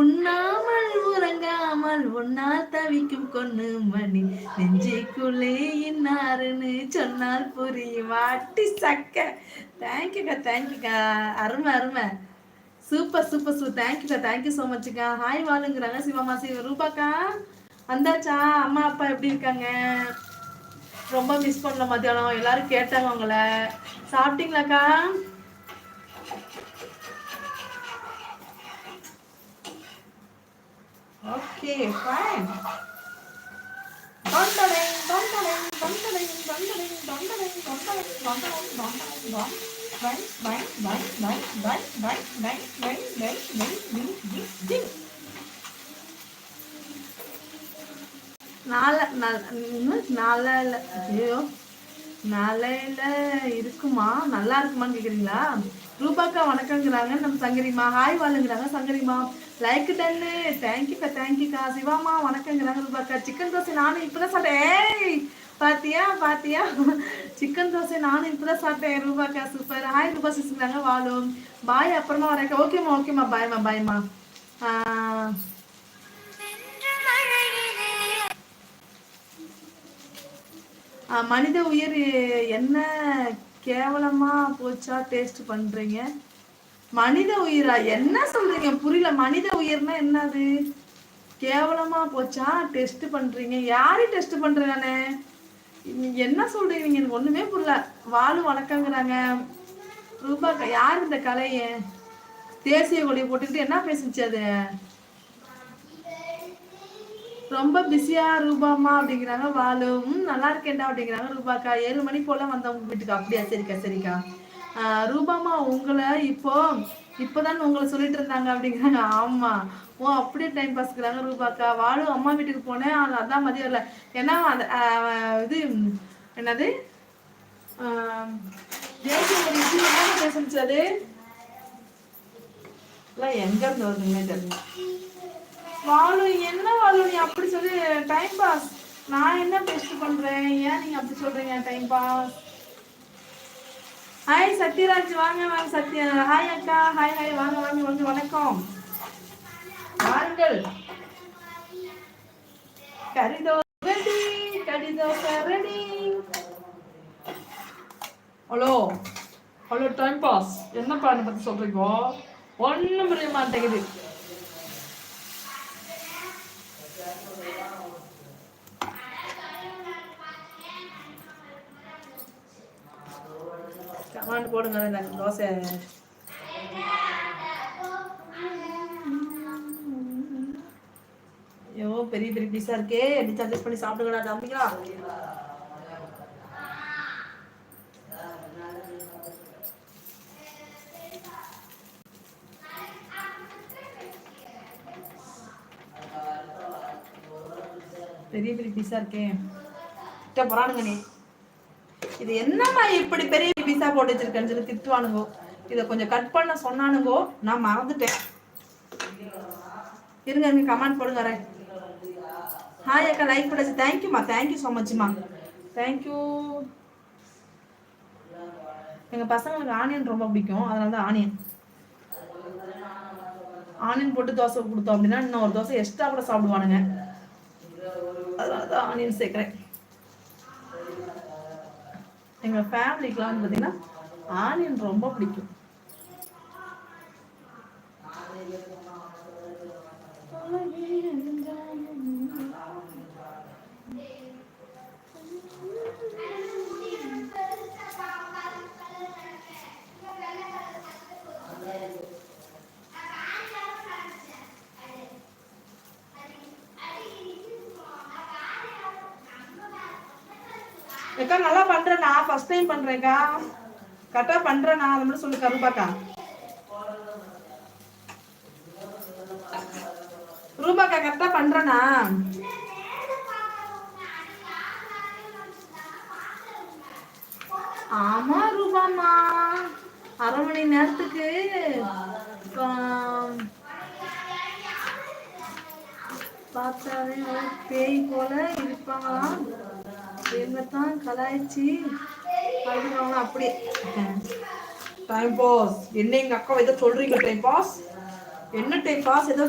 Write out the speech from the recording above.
உண்ணாமல் உறங்காமல் உன்னால் தவிக்கும் கொன்னு மணி. நெஞ்சுக்குள்ளே இன்னாருன்னு சொன்னால் புரியும்? வாட்டி சக்க. தேங்க்யூக்கா தேங்க்யூக்கா அருமை அருமை. சூப்பர் சூப்பர் சூப்பர் தேங்க்யூக்கா தேங்க்யூ ஸோ மச்சுக்கா ஹாய் வாழுங்கிறாங்க சிவமா சிவ ரூபாக்கா. வந்தாச்சா? அம்மா அப்பா எப்படி இருக்காங்க? ரொம்ப மிஸ் பண்ணல மத்தியானம். எல்லாரும் கேட்டாங்க உங்களை. சாப்பிட்டீங்களாக்கா? ஓகே ஃபைன் தொண்டடைங் தொண்டடைங் தொண்டடைங் தொண்டடைங் தொண்டடைங் தொண்டடைங் தொண்டடைங் தொண்டடைங் தொண்டடைங் பை பைன் பைன் பைன் பைன் பைன் பைன் பை பை பை டி டி டி நாளை நாளைல ஐயோ நாளையில இருக்குமா நல்லா இருக்குமான்னு கேக்குறீங்களா ரூபாக்கா வணக்கங்கிறாங்க. நம்ம சங்கரிமா ஹாய் வாழுங்கிறாங்க. சங்கரிமா லைக் டன்னு தேங்க்யூக்கா தேங்க்யூக்கா சிவாமா வணக்கங்கிறாங்க ரூபாக்கா. சிக்கன் தோசை நானும் இப்பதான் சாப்பிட்டேன். ஏய் பாத்தியா பாத்தியா? சிக்கன் தோசை நானும் இப்பதான் சாப்பிட்டேன். ரூபாக்கா சூப்பர் ஹாய் ரூபா சிசுங்கிறாங்க. வாழும் பாய் அப்புறமா வரக்கா ஓகேம்மா ஓகேம்மா பாய்மா பாய்மா மனித உயிர் என்ன கேவலமா போச்சா டேஸ்ட் பண்றீங்க? மனித உயிரா? என்ன சொல்றீங்க? புரியல. மனித உயிர்னா என்னது? கேவலமா போச்சா? டெஸ்ட் பண்றீங்க. யாரு டெஸ்ட் பண்றானே என்ன சொல்றீங்க? எனக்கு ஒண்ணுமே புரியல. வாழும் வணக்கங்கிறாங்க. ரூபா யார் இந்த கலைய தேசிய கொடியை போட்டுக்கிட்டு என்ன பேசுச்சு அது? ரொம்ப பிஸியா ரூபாமா அப்படிங்கிறாங்க. வாழு ம் நல்லா இருக்கேன்டா அப்படிங்கிறாங்க ரூபாக்கா. ஏழு மணி போல வந்தவங்க வீட்டுக்கு. அப்படியா? சரிக்கா. சரிக்கா ரூபாமா உங்களை இப்போ இப்போதான் உங்களை சொல்லிட்டு இருந்தாங்க அப்படிங்கிறாங்க. ஆமா. ஓ அப்படியே டைம் பாஸ்க்குறாங்க ரூபாக்கா. வாழும் அம்மா வீட்டுக்கு போனேன். அதான் மதியம் இல்லை ஏன்னா அந்த இது என்னது? தேசிய என்ன பேசுச்சு அது எங்க இருந்து வருதுன்னே தெரியல வாழு என்ன வாழு நீ அப்படி சொல்லி டைம் பாஸ் நான் என்ன பெஸ்ட் பண்றேன்? ஏன் நீங்க அப்படி சொல்றீங்க டைம் பாஸ் ஹாய் சத்யராஜ். வாங்க வாங்க சத்யா. ஹாய் அக்கா. ஹாய் ஹாய் வாங்க வாங்க வாங்க வணக்கம். வாருங்கள். கரிதோ ready ready hello. Hello time pass என்ன பாடம் பத்தி சொல்றீங்க? ஒன்றும் புரிய மாட்டேங்குது. கமாண்ட் போடுங்க. தோசை. ஐயோ பெரிய பெரிய பீஸா இருக்கே. எப்படி அட்ஜஸ்ட் பண்ணி சாப்பிடுங்கடா தம்பிங்களா. பெரிய பெரிய பீஸா இருக்கேன் போறானுங்க நீ. இது என்னம்மா இப்படி பெரிய பீஸா போட்டு வச்சிருக்கேன்னு சொல்லி திட்டுவானுங்கோ? இதை கொஞ்சம் கட் பண்ண சொன்னானுங்கோ? நான் மறந்துட்டேன். இருங்க இருங்க கமெண்ட் போடுங்க ஹாய் அக்கா லைக் போடாச்சு தேங்க்யூம்மா தேங்க்யூ ஸோ மச்மா தேங்க்யூ எங்கள் பசங்களுக்கு ஆனியன் ரொம்ப பிடிக்கும். அதனால தான் ஆனியன் ஆனியன் போட்டு தோசை கொடுத்தோம் அப்படின்னா இன்னும் ஒரு தோசை எக்ஸ்ட்ரா கூட சாப்பிடுவானுங்க. அதனால தான் ஆனியன் சேர்க்குறேன். எங்கள் ஃபேமிலிக்கெலாம் வந்து பார்த்தீங்கன்னா ஆனியன் ரொம்ப பிடிக்கும். அக்கா நல்லா பண்றேண்ணா ஃபர்ஸ்ட் டைம் பண்றேன்க்கா கரெக்டா பண்றேண்ணா அது அதை மட்டும் சொல்லு கருப்பாக்கா ரூபாக்கா கரெக்டா பண்றேனா ஆமா ரூபாமா அரை மணி நேரத்துக்கு பார்த்தாலே பேய் போல இருப்பாங்களாம். என்னத்தான் கலாய்ச்சி அழுகுறவங்க அப்படி டைம் பாஸ் என்ன எங்க அக்கா ஏதோ சொல்றீங்க டைம் பாஸ் என்ன டைம் பாஸ் ஏதோ